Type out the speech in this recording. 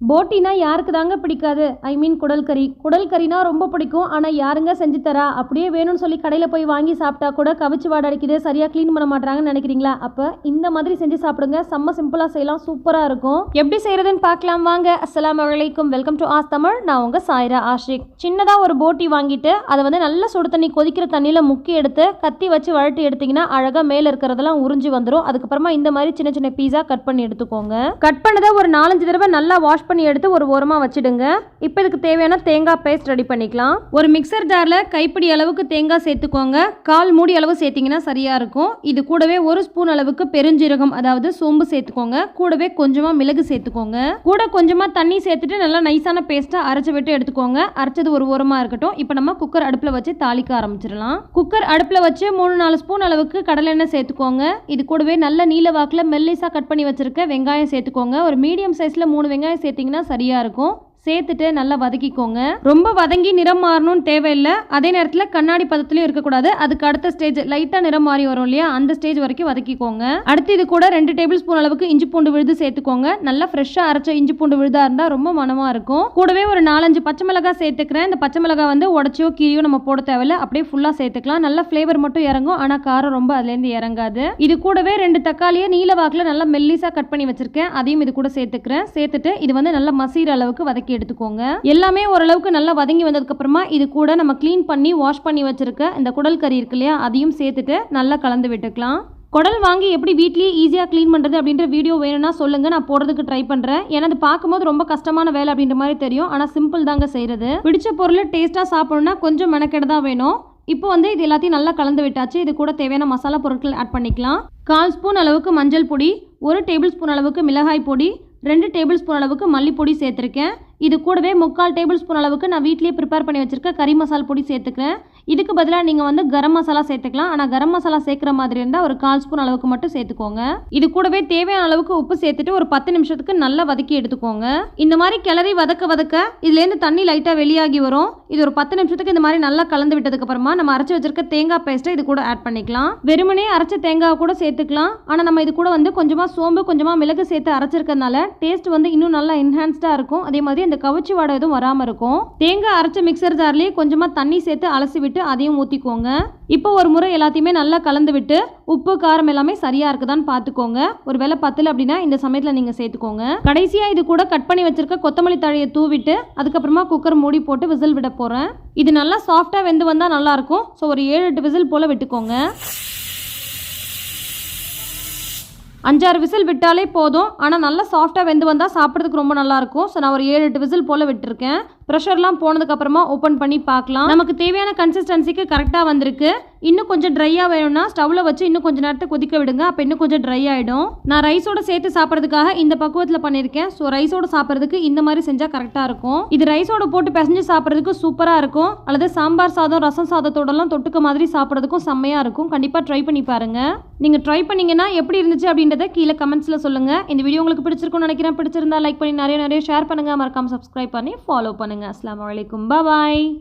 போட்டினா யாருக்கு தாங்க பிடிக்காது? ஐ மீன் குடல் கறி. குடல் கறினா ரொம்ப பிடிக்கும். ஆனால் யாருங்க செஞ்சு தரா? அப்படியே வேணும்னு சொல்லி கடையில் போய் வாங்கி சாப்பிட்டா கூட கவிச்சு வாட அடிக்குது. சரியாக க்ளீன் பண்ண மாட்டாங்கன்னு நினைக்கிறீங்களா? அப்போ இந்த மாதிரி செஞ்சு சாப்பிடுங்க. செம்ம சிம்பிளாக செய்யலாம். சூப்பராக இருக்கும். எப்படி செய்கிறதுன்னு பார்க்கலாம் வாங்க. அஸ்லாம் வலைக்கும் வெல்கம் டு ஆஸ் தமிழ் நான் உங்கள் சாய்ரா ஆஷிக். சின்னதாக ஒரு போட்டி வாங்கிட்டு அதை வந்து நல்ல சுடு தண்ணி கொதிக்கிற தண்ணியில் முக்கி எடுத்து கத்தி வச்சு வழட்டி எடுத்தீங்கன்னா அழகாக மேலே இருக்கிறதெல்லாம் உறிஞ்சி வந்துடும் அதுக்கப்புறமா இந்த மாதிரி சின்ன சின்ன பீஸா கட் பண்ணி எடுத்துக்கோங்க. கட் பண்ணதை ஒரு நாலஞ்சு தடவை நல்லா வாஷ் பண்ணி எடுத்து ஒரு ஓரமாக வச்சுடுங்க. இப்போ இதுக்கு தேவையான தேங்காய் பேஸ்ட் ரெடி பண்ணிக்கலாம். ஒரு மிக்சர் ஜாரில் கைப்பிடி அளவுக்கு தேங்காய் சேர்த்துக்கோங்க. கால் மூடி அளவு சேர்த்திங்கன்னா சரியாக இருக்கும். இது கூடவே ஒரு ஸ்பூன் அளவுக்கு பெருஞ்சீரகம் அதாவது சோம்பு சேர்த்துக்கோங்க. கூடவே கொஞ்சமாக மிளகு சேர்த்துக்கோங்க. கூட கொஞ்சமாக தண்ணி சேர்த்துட்டு நல்லா நைஸான பேஸ்ட்டாக அரைச்சி விட்டு எடுத்துக்கோங்க. அரைச்சது ஒரு ஓரமாக இருக்கட்டும். இப்போ நம்ம குக்கர் அடுப்பில் வச்சு தாளிக்க ஆரம்பிச்சிடலாம். குக்கர் அடுப்பில் வச்சு மூணு நாலு ஸ்பூன் அளவுக்கு கடலெண்ணெய் சேர்த்துக்கோங்க. இது கூடவே நல்ல நீல வாக்கில் மெல்லிசாக கட் பண்ணி வச்சிருக்க வெங்காயம் சேர்த்துக்கோங்க. ஒரு மீடியம் சைஸில் மூணு வெங்காயம் சேர்த்திங்கன்னா சரியாக இருக்கும். சேர்த்துட்டு நல்லா வதக்கிக்கோங்க. ரொம்ப வதங்கி நிறம் மாறணும்னு தேவையில்லை. அதே நேரத்தில் கண்ணாடி பதத்துலையும் இருக்கக்கூடாது. அதுக்கு அடுத்த ஸ்டேஜ் லைட்டாக நிறம் மாறி வரும் இல்லையா? அந்த ஸ்டேஜ் வரைக்கும் வதக்கிக்கோங்க. அடுத்து இது கூட ரெண்டு டேபிள் ஸ்பூன் அளவுக்கு இஞ்சி பூண்டு விழுது சேர்த்துக்கோங்க. நல்லா ஃப்ரெஷ்ஷாக அரைச்ச இஞ்சி பூண்டு விழுதாக இருந்தால் ரொம்ப மனமாக இருக்கும். கூடவே ஒரு நாலஞ்சு பச்சை மிளகாய் சேர்த்துக்கிறேன். இந்த பச்சை மிளகாய் வந்து உடச்சியோ கீரியோ நம்ம போட தேவையில்ல. அப்படியே ஃபுல்லாக சேர்த்துக்கலாம். நல்ல ஃப்ளேவர் மட்டும் இறங்கும். ஆனால் காரம் ரொம்ப அதுலேருந்து இறங்காது. இது கூடவே ரெண்டு தக்காளியை நீல வாக்கில் நல்லா மெல்லிஸாக கட் பண்ணி வச்சிருக்கேன். அதையும் இது கூட சேர்த்துக்கிறேன். சேர்த்துட்டு இது வந்து நல்லா மசீர அளவுக்கு வதக்கி எடுத்துக்கோங்க. எல்லாமே ஓரளவுக்கு நல்லா வதங்கி வந்ததுக்கு அப்புறமா இது கூட நம்ம க்ளீன் பண்ணி வாஷ் பண்ணி வச்சிருக்க இந்த குடல் கறி இருக்கு இல்லையா அதையும் சேர்த்துட்டு நல்லா கலந்து விட்டுக்கலாம். குடல் வாங்கி எப்படி வீட்லேயே ஈஸியாக க்ளீன் பண்ணுறது அப்படின்ற வீடியோ வேணும்னா சொல்லுங்கள் நான் போடுறதுக்கு ட்ரை பண்ணுறேன் ஏன்னா அது பார்க்கும்போது ரொம்ப கஷ்டமான வேலை அப்படின்ற மாதிரி தெரியும். ஆனால் சிம்பிள் தாங்க செய்கிறது பிடிச்ச பொருள் டேஸ்ட்டாக சாப்பிடணும்னா கொஞ்சம் மெனக்கெட தான் வேணும். இப்போ வந்து இது எல்லாத்தையும் நல்லா கலந்து விட்டாச்சு. இது கூட தேவையான மசாலா பொருட்கள் ஆட் பண்ணிக்கலாம். கால் ஸ்பூன் அளவுக்கு மஞ்சள் பொடி ஒரு டேபிள் ஸ்பூன் அளவுக்கு மிளகாய் பொடி ரெண்டு டேபிள் ஸ்பூன் அளவுக்கு மல்லிப்பொடி சேர்த்துருக்கேன். இது கூடவே முக்கால் டேபிள் ஸ்பூன் அளவுக்கு நான் வீட்லேயே ப்ரிப்பேர் பண்ணி வச்சுருக்க கறி மசால் பொடி சேர்த்துக்கிறேன். இதுக்கு பதிலாக நீங்கள் வந்து கரம் மசாலா சேர்த்துக்கலாம். ஆனால் கரம் மசாலா சேர்க்குற மாதிரி இருந்தால் ஒரு கால் ஸ்பூன் அளவுக்கு மட்டும் சேர்த்துக்கோங்க. இது கூடவே தேவையான அளவுக்கு உப்பு சேர்த்துட்டு ஒரு பத்து நிமிஷத்துக்கு நல்லா வதக்கி எடுத்துக்கோங்க. இந்த மாதிரி கிளறி வதக்க வதக்க இதுலேருந்து தண்ணி லைட்டாக வெளியாகி வரும். இது ஒரு பத்து நிமிஷத்துக்கு இந்த மாதிரி நல்லா கலந்து விட்டதுக்கப்புறமா நம்ம அரைச்சி வச்சிருக்க தேங்காய் பேஸ்ட்டை இது கூட ஆட் பண்ணிக்கலாம். வெறுமனே அரைச்ச தேங்காய் கூட சேர்த்துக்கலாம். ஆனால் நம்ம இது கூட வந்து கொஞ்சமாக சோம்பு கொஞ்சமாக மிளகு சேர்த்து அரைச்சிருக்கறனால டேஸ்ட் வந்து இன்னும் நல்லா என்ஹான்ஸ்டாக இருக்கும். அதே மாதிரி அந்த கவிச்சி வாடை எதுவும் வராமல் இருக்கும். தேங்காய் அரைச்ச மிக்சர் ஜார்லேயே கொஞ்சமாக தண்ணி சேர்த்து அலசி விட்டு அதையும் ஊற்றிக்கோங்க இப்போ ஒரு முறை எல்லாத்தையுமே நல்லா கலந்து விட்டு உப்பு காரம் எல்லாமே சரியாக இருக்குதான்னு பார்த்துக்கோங்க ஒரு வேளை பத்தல அப்படின்னா இந்த சமயத்தில் நீங்கள் சேர்த்துக்கோங்க. கடைசியாக இது கூட கட் பண்ணி வச்சிருக்க கொத்தமல்லி தழையை தூவிட்டு அதுக்கப்புறமா குக்கர் மூடி போட்டு விசில் விட போகிறேன் இது நல்லா சாஃப்டாக வெந்து வந்தால் நல்லாயிருக்கும் ஸோ ஒரு ஏழு எட்டு விசில் போல் விட்டுக்கோங்க. அஞ்சாறு விசில் விட்டாலே போதும். ஆனால் நல்லா சாஃப்டாக வெந்து வந்தால் சாப்பிட்றதுக்கு ரொம்ப நல்லாயிருக்கும் ஸோ நான் ஒரு ஏழு எட்டு விசில் போல் விட்டுருக்கேன். ப்ரெஷர்லாம் போனதுக்கப்புறமா ஓப்பன் பண்ணி பார்க்கலாம். நமக்கு தேவையான கன்சிஸ்டன்சிக்கு கரெக்டாக வந்திருக்கு. இன்னும் கொஞ்சம் ட்ரையாக வேணும்னா ஸ்டவ்வில் வச்சு இன்னும் கொஞ்சம் நேரத்தை கொதிக்க விடுங்க. அப்போ இன்னும் கொஞ்சம் ட்ரை ஆகிடும் நான் ரைஸோட சேர்த்து சாப்பிட்றதுக்காக இந்த பக்குவத்தில் பண்ணியிருக்கேன். ஸோ ரைஸோட சாப்பிட்றதுக்கு இந்த மாதிரி செஞ்சால் கரெக்டாக இருக்கும். இது ரைஸோட போட்டு பிசைஞ்சு சாப்பிட்றதுக்கு சூப்பராக இருக்கும். அல்லது சாம்பார் சாதம் ரசம் சாதத்தோடலாம் தொட்டுக்க மாதிரி சாப்பிட்றதுக்கும் செம்மையாக இருக்கும். கண்டிப்பாக ட்ரை பண்ணி பாருங்கள் நீங்கள் ட்ரை பண்ணிங்கன்னா எப்படி இருந்துச்சு அப்படின்றத கீழே கமெண்ட்ஸில் சொல்லுங்கள் இந்த வீடியோ உங்களுக்கு பிடிச்சிருக்கும்னு நினைக்கிறேன். பிடிச்சிருந்தா லைக் பண்ணி நிறைய நிறைய ஷேர் பண்ணுங்கள் மறக்காமல் சப்ஸ்கிரைப் பண்ணி ஃபாலோ பண்ணுங்கள் அஸ்லாம் வலைக்கும் பாய்